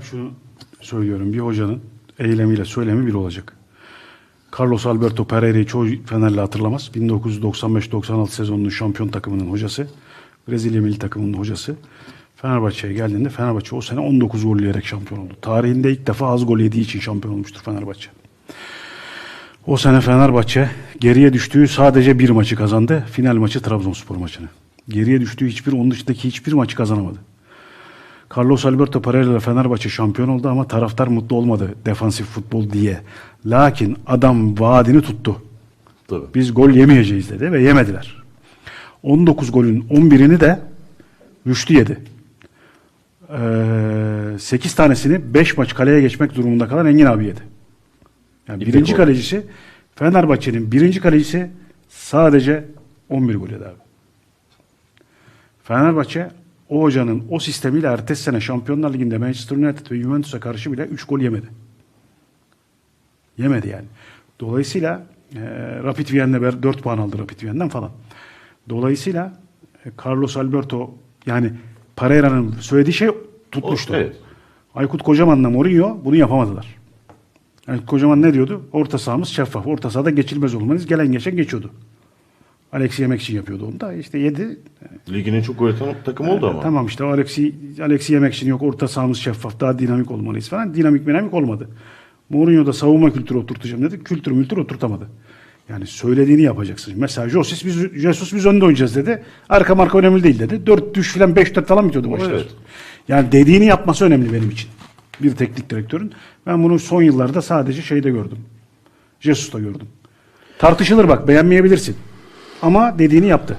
hep şunu söylüyorum. Bir hocanın eylemiyle söylemi bir olacak. Carlos Alberto Pereira'yı çoğu Fenerli hatırlamaz. 1995-96 sezonunun şampiyon takımının hocası. Brezilya milli takımının hocası. Fenerbahçe'ye geldiğinde Fenerbahçe o sene 19 gol yiyerek şampiyon oldu. Tarihinde ilk defa az gol yediği için şampiyon olmuştur Fenerbahçe. O sene Fenerbahçe geriye düştüğü sadece bir maçı kazandı. Final maçı Trabzonspor maçını. Geriye düştüğü hiçbir, onun dışındaki hiçbir maçı kazanamadı. Carlos Alberto Pereira ile Fenerbahçe şampiyon oldu ama taraftar mutlu olmadı defansif futbol diye. Lakin adam vaadini tuttu. Tabii. Biz gol yemeyeceğiz dedi ve yemediler. 19 golün 11'ini de Rüştü yedi. Ee, 8 tanesini 5 maç kaleye geçmek durumunda kalan Engin abi yedi. Yani İpek birinci kalecisi Fenerbahçe'nin birinci kalecisi sadece 11 gol yedi abi. Fenerbahçe o hocanın o sistemiyle ertesi sene Şampiyonlar Ligi'nde Manchester United ve Juventus'a karşı bile 3 gol yemedi. Yemedi yani. Dolayısıyla e, Rapid Viyen'le 4 puan aldı Rapid Viyen'den falan. Dolayısıyla e, Carlos Alberto yani Pereira'nın söylediği şey tutmuştu. O- evet. Aykut Kocaman'la Mourinho bunu yapamadılar. Aykut Kocaman ne diyordu? Orta sahamız şeffaf. Orta sahada geçilmez olmanız. Gelen geçen geçiyordu. Alex'i yemek için yapıyordu onu da. İşte yedi. Ligin en çok gol atan takım oldu ama. Tamam işte o Alex'i Alex'i yemek için yok. Orta sahamız şeffaf. Daha dinamik olmalıyız falan. Dinamik dinamik olmadı. Mourinho da savunma kültürü oturtacağım dedi. Kültür mültür oturtamadı. Yani söylediğini yapacaksın. Mesela Josis biz, Jesus biz önde oynayacağız dedi. Arka marka önemli değil dedi. 4 düş falan 5 4 falan bitiyordu maçlar. Evet. Yani dediğini yapması önemli benim için. Bir teknik direktörün. Ben bunu son yıllarda sadece şeyde gördüm. Jesus'ta gördüm. Tartışılır bak beğenmeyebilirsin. Ama dediğini yaptı.